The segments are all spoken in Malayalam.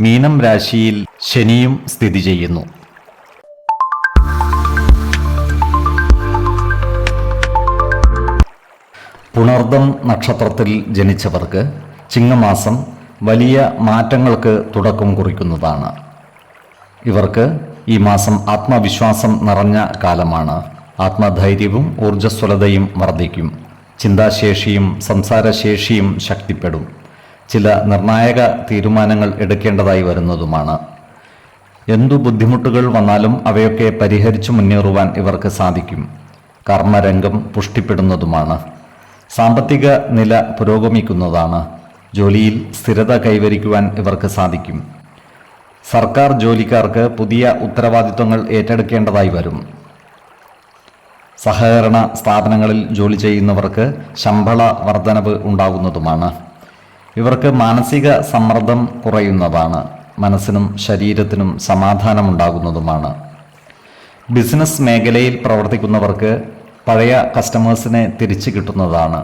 മീനം രാശിയിൽ ശനിയും സ്ഥിതി ചെയ്യുന്നു. പുണർദം നക്ഷത്രത്തിൽ ജനിച്ചവർക്ക് ചിങ്ങമാസം വലിയ മാറ്റങ്ങൾക്ക് തുടക്കം കുറിക്കുന്നതാണ്. ഇവർക്ക് ഈ മാസം ആത്മവിശ്വാസം നിറഞ്ഞ കാലമാണ്. ആത്മധൈര്യവും ഊർജസ്വലതയും വർദ്ധിക്കും. ചിന്താശേഷിയും സംസാരശേഷിയും ശക്തിപ്പെടും. ചില നിർണായക തീരുമാനങ്ങൾ എടുക്കേണ്ടതായി വരുന്നതുമാണ്. എന്തു ബുദ്ധിമുട്ടുകൾ വന്നാലും അവയൊക്കെ പരിഹരിച്ചു മുന്നേറുവാൻ ഇവർക്ക് സാധിക്കും. കർമ്മരംഗം പുഷ്ടിപ്പെടുന്നതുമാണ്. സാമ്പത്തിക നില പുരോഗമിക്കുന്നതാണ്. ജോലിയിൽ സ്ഥിരത കൈവരിക്കുവാൻ ഇവർക്ക് സാധിക്കും. സർക്കാർ ജോലിക്കാർക്ക് പുതിയ ഉത്തരവാദിത്വങ്ങൾ ഏറ്റെടുക്കേണ്ടതായി വരും. സഹകരണ സ്ഥാപനങ്ങളിൽ ജോലി ചെയ്യുന്നവർക്ക് ശമ്പള വർധനവ് ഉണ്ടാകുന്നതുമാണ് ഇവർക്ക് മാനസിക സമ്മർദ്ദം കുറയുന്നതാണ്. മനസ്സിനും ശരീരത്തിനും സമാധാനമുണ്ടാകുന്നതുമാണ്. ബിസിനസ് മേഖലയിൽ പ്രവർത്തിക്കുന്നവർക്ക് പഴയ കസ്റ്റമേഴ്സിനെ തിരിച്ചു കിട്ടുന്നതാണ്.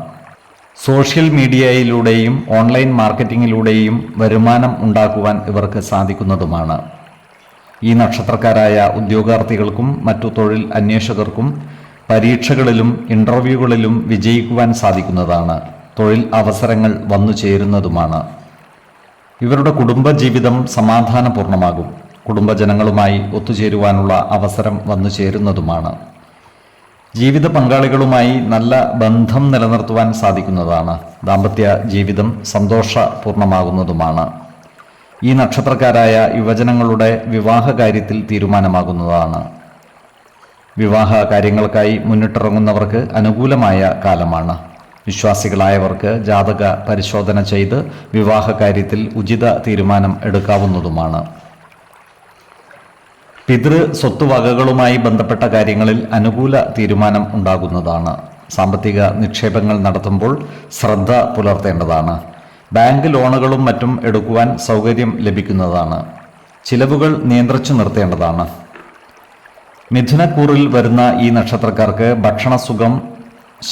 സോഷ്യൽ മീഡിയയിലൂടെയും ഓൺലൈൻ മാർക്കറ്റിങ്ങിലൂടെയും വരുമാനം ഉണ്ടാക്കുവാൻ ഇവർക്ക് സാധിക്കുന്നതുമാണ്. ഈ നക്ഷത്രക്കാരായ ഉദ്യോഗാർത്ഥികൾക്കും മറ്റു തൊഴിൽ അന്വേഷകർക്കും പരീക്ഷകളിലും ഇന്റർവ്യൂകളിലും വിജയിക്കുവാൻ സാധിക്കുന്നതാണ്. തൊഴിൽ അവസരങ്ങൾ വന്നു ചേരുന്നതുമാണ്. ഇവരുടെ കുടുംബജീവിതം സമാധാനപൂർണമാകും. കുടുംബജനങ്ങളുമായി ഒത്തുചേരുവാനുള്ള അവസരം വന്നു ചേരുന്നതുമാണ്. ജീവിത പങ്കാളികളുമായി നല്ല ബന്ധം നിലനിർത്തുവാൻ സാധിക്കുന്നതാണ്. ദാമ്പത്യ ജീവിതം സന്തോഷപൂർണമാകുന്നതുമാണ് ഈ നക്ഷത്രക്കാരായ യുവജനങ്ങളുടെ വിവാഹ കാര്യത്തിൽ തീരുമാനമാകുന്നതാണ്. വിവാഹ കാര്യങ്ങൾക്കായി മുന്നിട്ടിറങ്ങുന്നവർക്ക് അനുകൂലമായ കാലമാണ്. വിശ്വാസികളായവർക്ക് ജാതക പരിശോധന ചെയ്ത് വിവാഹ കാര്യത്തിൽ ഉചിത തീരുമാനം എടുക്കാവുന്നതുമാണ്. പിതൃ സ്വത്തുവകകളുമായി ബന്ധപ്പെട്ട കാര്യങ്ങളിൽ അനുകൂല തീരുമാനം ഉണ്ടാകുന്നതാണ്. സാമ്പത്തിക നിക്ഷേപങ്ങൾ നടത്തുമ്പോൾ ശ്രദ്ധ പുലർത്തേണ്ടതാണ്. ബാങ്ക് ലോണുകളും മറ്റും എടുക്കുവാൻ സൗകര്യം ലഭിക്കുന്നതാണ്. ചിലവുകൾ നിയന്ത്രിച്ചു നിർത്തേണ്ടതാണ്. മിഥുനക്കൂറിൽ വരുന്ന ഈ നക്ഷത്രക്കാർക്ക് ഭക്ഷണസുഖം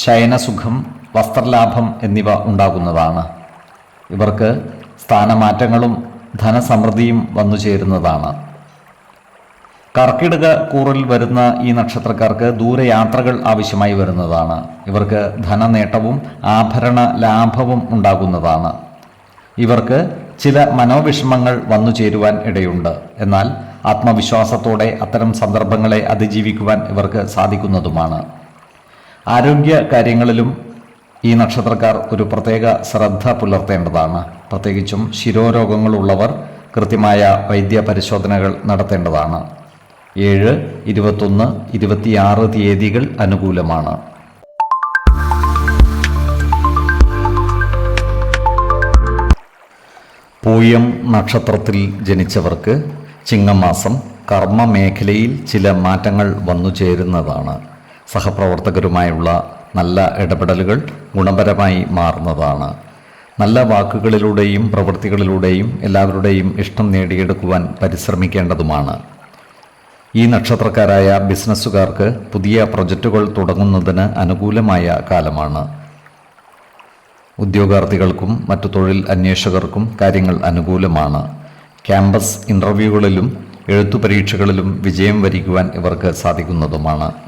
ശയനസുഖം വസ്ത്രലാഭം എന്നിവ ഉണ്ടാകുന്നതാണ്. ഇവർക്ക് സ്ഥാനമാറ്റങ്ങളും ധനസമൃദ്ധിയും വന്നു ചേരുന്നതാണ്. കർക്കിടക കൂറിൽ വരുന്ന ഈ നക്ഷത്രക്കാർക്ക് ദൂരയാത്രകൾ ആവശ്യമായി വരുന്നതാണ്. ഇവർക്ക് ധനനേട്ടവും ആഭരണ ലാഭവും ഉണ്ടാകുന്നതാണ്. ഇവർക്ക് ചില മനോവിഷമങ്ങൾ വന്നു ചേരുവാൻ ഇടയുണ്ട്. എന്നാൽ ആത്മവിശ്വാസത്തോടെ അത്തരം സന്ദർഭങ്ങളെ അതിജീവിക്കുവാൻ ഇവർക്ക് സാധിക്കുന്നതുമാണ്. ആരോഗ്യ കാര്യങ്ങളിലും ഈ നക്ഷത്രക്കാർ ഒരു പ്രത്യേക ശ്രദ്ധ പുലർത്തേണ്ടതാണ്. പ്രത്യേകിച്ചും ശിരോരോഗങ്ങളുള്ളവർ കൃത്യമായ വൈദ്യ പരിശോധനകൾ നടത്തേണ്ടതാണ്. ഏഴ് ഇരുപത്തൊന്ന് ഇരുപത്തിയാറ് തീയതികൾ അനുകൂലമാണ്. പൂയം നക്ഷത്രത്തിൽ ജനിച്ചവർക്ക് ചിങ്ങമാസം കർമ്മ മേഖലയിൽ ചില മാറ്റങ്ങൾ വന്നു ചേരുന്നതാണ് സഹപ്രവർത്തകരുമായുള്ള നല്ല ഇടപെടലുകൾ ഗുണപരമായി മാറുന്നതാണ്. നല്ല വാക്കുകളിലൂടെയും പ്രവൃത്തികളിലൂടെയും എല്ലാവരുടെയും ഇഷ്ടം നേടിയെടുക്കുവാൻ പരിശ്രമിക്കേണ്ടതുമാണ്. ഈ നക്ഷത്രക്കാരായ ബിസിനസ്സുകാർക്ക് പുതിയ പ്രൊജക്റ്റുകൾ തുടങ്ങുന്നതിന് അനുകൂലമായ കാലമാണ്. ഉദ്യോഗാർത്ഥികൾക്കും മറ്റു തൊഴിൽ അന്വേഷകർക്കും കാര്യങ്ങൾ അനുകൂലമാണ്. ക്യാമ്പസ് ഇന്റർവ്യൂകളിലും എഴുത്തു പരീക്ഷകളിലും വിജയം വരിക്കുവാൻ ഇവർക്ക് സാധിക്കുന്നതുമാണ്.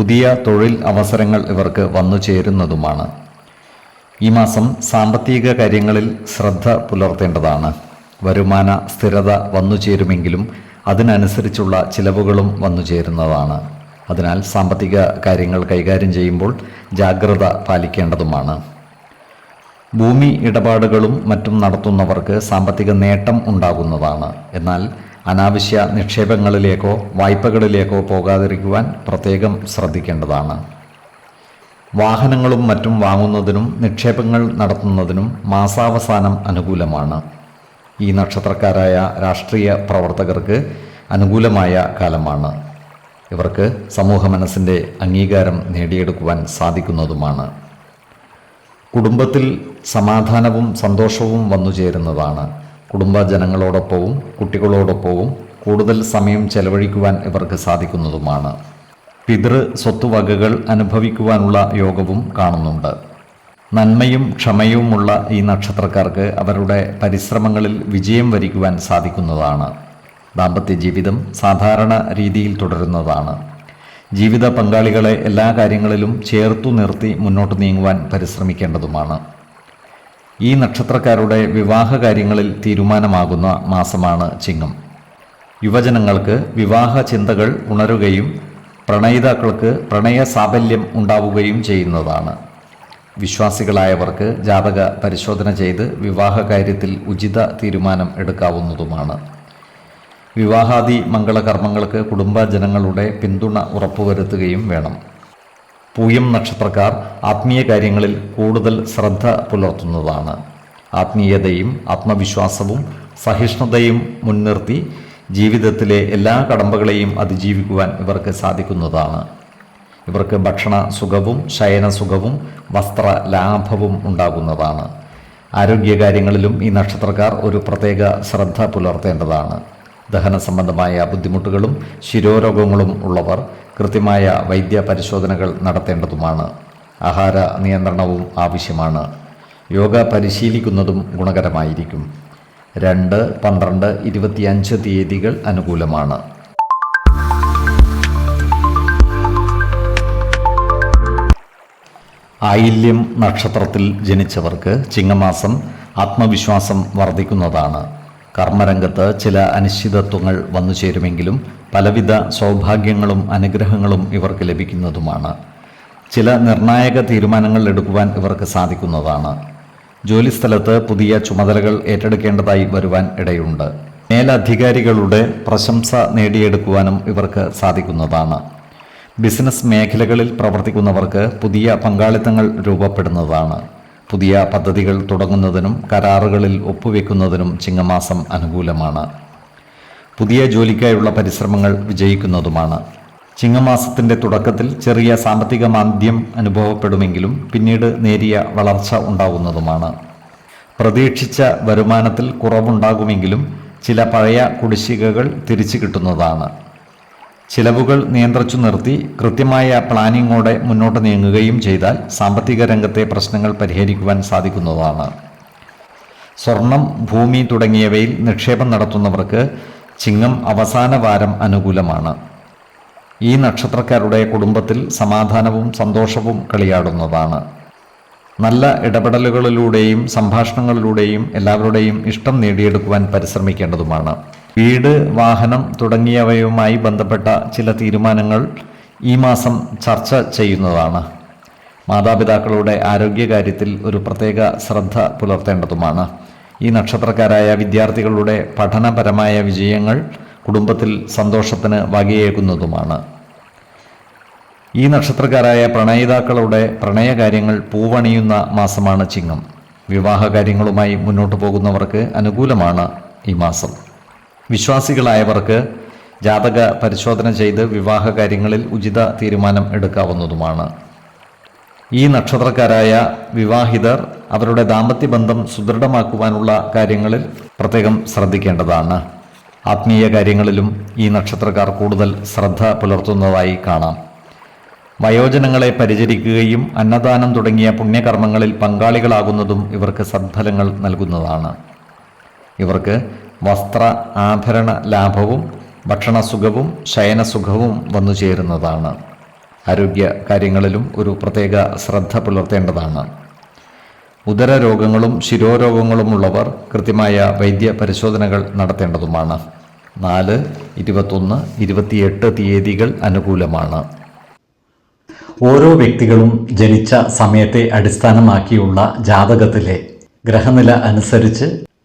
പുതിയ തൊഴിൽ അവസരങ്ങൾ ഇവർക്ക് വന്നു ചേരുന്നതുമാണ്. ഈ മാസം സാമ്പത്തിക കാര്യങ്ങളിൽ ശ്രദ്ധ പുലർത്തേണ്ടതാണ്. വരുമാന സ്ഥിരത വന്നു ചേരുമെങ്കിലും അതിനനുസരിച്ചുള്ള ചിലവുകളും വന്നു ചേരുന്നതാണ്. അതിനാൽ സാമ്പത്തിക കാര്യങ്ങൾ കൈകാര്യം ചെയ്യുമ്പോൾ ജാഗ്രത പാലിക്കേണ്ടതുമാണ്. ഭൂമി ഇടപാടുകളും മറ്റും നടത്തുന്നവർക്ക് സാമ്പത്തിക നേട്ടം ഉണ്ടാകുന്നതാണ്. എന്നാൽ അനാവശ്യ നിക്ഷേപങ്ങളിലേക്കോ വായ്പകളിലേക്കോ പോകാതിരിക്കുവാൻ പ്രത്യേകം ശ്രദ്ധിക്കേണ്ടതാണ്. വാഹനങ്ങളും മറ്റും വാങ്ങുന്നതിനും നിക്ഷേപങ്ങൾ നടത്തുന്നതിനും മാസാവസാനം അനുകൂലമാണ്. ഈ നക്ഷത്രക്കാരായ രാഷ്ട്രീയ പ്രവർത്തകർക്ക് അനുകൂലമായ കാലമാണ്. ഇവർക്ക് സമൂഹ മനസ്സിന്റെ അംഗീകാരം നേടിയെടുക്കുവാൻ സാധിക്കുന്നതുമാണ്. കുടുംബത്തിൽ സമാധാനവും സന്തോഷവും വന്നു ചേരുന്നതാണ് കുടുംബജനങ്ങളോടൊപ്പവും കുട്ടികളോടൊപ്പവും കൂടുതൽ സമയം ചെലവഴിക്കുവാൻ ഇവർക്ക് സാധിക്കുന്നതുമാണ്. പിതൃ സ്വത്തുവകകൾ അനുഭവിക്കുവാനുള്ള യോഗവും കാണുന്നുണ്ട്. നന്മയും ക്ഷമയുമുള്ള ഈ നക്ഷത്രക്കാർക്ക് അവരുടെ പരിശ്രമങ്ങളിൽ വിജയം വരിക്കുവാൻ സാധിക്കുന്നതാണ്. ദാമ്പത്യ ജീവിതം സാധാരണ രീതിയിൽ തുടരുന്നതാണ്. ജീവിത പങ്കാളികളെ എല്ലാ കാര്യങ്ങളിലും ചേർത്തു നിർത്തി മുന്നോട്ട് നീങ്ങുവാൻ പരിശ്രമിക്കേണ്ടതുമാണ്. ഈ നക്ഷത്രക്കാരുടെ വിവാഹ കാര്യങ്ങളിൽ തീരുമാനമാകുന്ന മാസമാണ് ചിങ്ങം. യുവജനങ്ങൾക്ക് വിവാഹ ചിന്തകൾ ഉണരുകയും പ്രണയിതാക്കൾക്ക് പ്രണയ സാഫല്യം ഉണ്ടാവുകയും ചെയ്യുന്നതാണ്. വിശ്വാസികളായവർക്ക് ജാതക പരിശോധന ചെയ്ത് വിവാഹ കാര്യത്തിൽ ഉചിത തീരുമാനം എടുക്കാവുന്നതുമാണ്. വിവാഹാദി മംഗളകർമ്മങ്ങൾക്ക് കുടുംബജനങ്ങളുടെ പിന്തുണ ഉറപ്പുവരുത്തുകയും വേണം. പൂയം നക്ഷത്രക്കാർ ആത്മീയ കാര്യങ്ങളിൽ കൂടുതൽ ശ്രദ്ധ പുലർത്തുന്നതാണ്. ആത്മീയതയും ആത്മവിശ്വാസവും സഹിഷ്ണുതയും മുൻനിർത്തി ജീവിതത്തിലെ എല്ലാ കടമ്പകളെയും അതിജീവിക്കുവാൻ ഇവർക്ക് സാധിക്കുന്നതാണ്. ഇവർക്ക് ഭക്ഷണ സുഖവും ശയന സുഖവും വസ്ത്ര ലാഭവും ഉണ്ടാകുന്നതാണ്. ആരോഗ്യകാര്യങ്ങളിലും ഈ നക്ഷത്രക്കാർ ഒരു പ്രത്യേക ശ്രദ്ധ പുലർത്തേണ്ടതാണ്. ദഹന സംബന്ധമായ ബുദ്ധിമുട്ടുകളും ശിരോരോഗങ്ങളും ഉള്ളവർ കൃത്യമായ വൈദ്യ പരിശോധനകൾ നടത്തേണ്ടതുമാണ്. ആഹാര നിയന്ത്രണവും ആവശ്യമാണ്. യോഗ പരിശീലിക്കുന്നതും ഗുണകരമായിരിക്കും. രണ്ട് പന്ത്രണ്ട് ഇരുപത്തിയഞ്ച് തീയതികൾ അനുകൂലമാണ്. ആയില്യം നക്ഷത്രത്തിൽ ജനിച്ചവർക്ക് ചിങ്ങമാസം ആത്മവിശ്വാസം വർദ്ധിക്കുന്നതാണ്. കർമ്മരംഗത്ത് ചില അനിശ്ചിതത്വങ്ങൾ വന്നു ചേരുമെങ്കിലും പലവിധ സൗഭാഗ്യങ്ങളും അനുഗ്രഹങ്ങളും ഇവർക്ക് ലഭിക്കുന്നതുമാണ്. ചില നിർണായക തീരുമാനങ്ങൾ എടുക്കുവാൻ ഇവർക്ക് സാധിക്കുന്നതാണ്. ജോലിസ്ഥലത്ത് പുതിയ ചുമതലകൾ ഏറ്റെടുക്കേണ്ടതായി വരുവാൻ ഇടയുണ്ട്. മേലധികാരികളുടെ പ്രശംസ നേടിയെടുക്കുവാനും ഇവർക്ക് സാധിക്കുന്നതാണ്. ബിസിനസ് മേഖലകളിൽ പ്രവർത്തിക്കുന്നവർക്ക് പുതിയ പങ്കാളിത്തങ്ങൾ രൂപപ്പെടുന്നതാണ്. പുതിയ പദ്ധതികൾ തുടങ്ങുന്നതിനും കരാറുകളിൽ ഒപ്പുവെക്കുന്നതിനും ചിങ്ങമാസം അനുകൂലമാണ്. പുതിയ ജോലിക്കായുള്ള പരിശ്രമങ്ങൾ വിജയിക്കുന്നതുമാണ്. ചിങ്ങമാസത്തിന്റെ തുടക്കത്തിൽ ചെറിയ സാമ്പത്തിക മാന്ദ്യം അനുഭവപ്പെടുമെങ്കിലും പിന്നീട് നേരിയ വളർച്ച ഉണ്ടാകുന്നതുമാണ് പ്രതീക്ഷിച്ച വരുമാനത്തിൽ കുറവുണ്ടാകുമെങ്കിലും ചില പഴയ കുടിശ്ശികകൾ തിരിച്ചു കിട്ടുന്നതാണ്. ചിലവുകൾ നിയന്ത്രിച്ചു നിർത്തി കൃത്യമായ പ്ലാനിങ്ങോടെ മുന്നോട്ട് നീങ്ങുകയും ചെയ്താൽ സാമ്പത്തിക രംഗത്തെ പ്രശ്നങ്ങൾ പരിഹരിക്കുവാൻ സാധിക്കുന്നതാണ്. സ്വർണം ഭൂമി തുടങ്ങിയവയിൽ നിക്ഷേപം നടത്തുന്നവർക്ക് ചിങ്ങം അവസാന വാരം അനുകൂലമാണ്. ഈ നക്ഷത്രക്കാരുടെ കുടുംബത്തിൽ സമാധാനവും സന്തോഷവും കളിയാടുന്നതാണ്. നല്ല ഇടപെടലുകളിലൂടെയും സംഭാഷണങ്ങളിലൂടെയും എല്ലാവരുടെയും ഇഷ്ടം നേടിയെടുക്കുവാൻ പരിശ്രമിക്കേണ്ടതുമാണ്. വീട് വാഹനം തുടങ്ങിയവയുമായി ബന്ധപ്പെട്ട ചില തീരുമാനങ്ങൾ ഈ മാസം ചർച്ച ചെയ്യുന്നതാണ്. മാതാപിതാക്കളുടെ ആരോഗ്യകാര്യത്തിൽ ഒരു പ്രത്യേക ശ്രദ്ധ പുലർത്തേണ്ടതുമാണ്. ഈ നക്ഷത്രക്കാരായ വിദ്യാർത്ഥികളുടെ പഠനപരമായ വിജയങ്ങൾ കുടുംബത്തിൽ സന്തോഷത്തിന് വകയേകുന്നതുമാണ്. ഈ നക്ഷത്രക്കാരായ പ്രണയിതാക്കളുടെ പ്രണയകാര്യങ്ങൾ പൂവണിയുന്ന മാസമാണ് ചിങ്ങം. വിവാഹ കാര്യങ്ങളുമായി മുന്നോട്ട് പോകുന്നവർക്ക് അനുകൂലമാണ് ഈ മാസം. വിശ്വാസികളായവർക്ക് ജാതക പരിശോധന ചെയ്ത് വിവാഹ കാര്യങ്ങളിൽ ഉചിത തീരുമാനം എടുക്കാവുന്നതുമാണ്. ഈ നക്ഷത്രക്കാരായ വിവാഹിതർ അവരുടെ ദാമ്പത്യ ബന്ധം സുദൃഢമാക്കുവാനുള്ള കാര്യങ്ങളിൽ പ്രത്യേകം ശ്രദ്ധിക്കേണ്ടതാണ്. ആത്മീയ കാര്യങ്ങളിലും ഈ നക്ഷത്രക്കാർ കൂടുതൽ ശ്രദ്ധ പുലർത്തുന്നതായി കാണാം. വയോജനങ്ങളെ പരിചരിക്കുകയും അന്നദാനം തുടങ്ങിയ പുണ്യകർമ്മങ്ങളിൽ പങ്കാളികളാകുന്നതും ഇവർക്ക് സദ്ഫലങ്ങൾ നൽകുന്നതാണ്. ഇവർക്ക് വസ്ത്ര ആഭരണ ലാഭവും ഭക്ഷണസുഖവും ശയനസുഖവും വന്നു ചേരുന്നതാണ്. ആരോഗ്യ കാര്യങ്ങളിലും ഒരു പ്രത്യേക ശ്രദ്ധ പുലർത്തേണ്ടതാണ്. ഉദര രോഗങ്ങളും ശിരോരോഗങ്ങളും ഉള്ളവർ കൃത്യമായ വൈദ്യ പരിശോധനകൾ നടത്തേണ്ടതുമാണ്. നാല് ഇരുപത്തൊന്ന് ഇരുപത്തിയെട്ട് തീയതികൾ അനുകൂലമാണ്. ഓരോ വ്യക്തികളും ജനിച്ച സമയത്തെ അടിസ്ഥാനമാക്കിയുള്ള ജാതകത്തിലെ ഗ്രഹനില അനുസരിച്ച്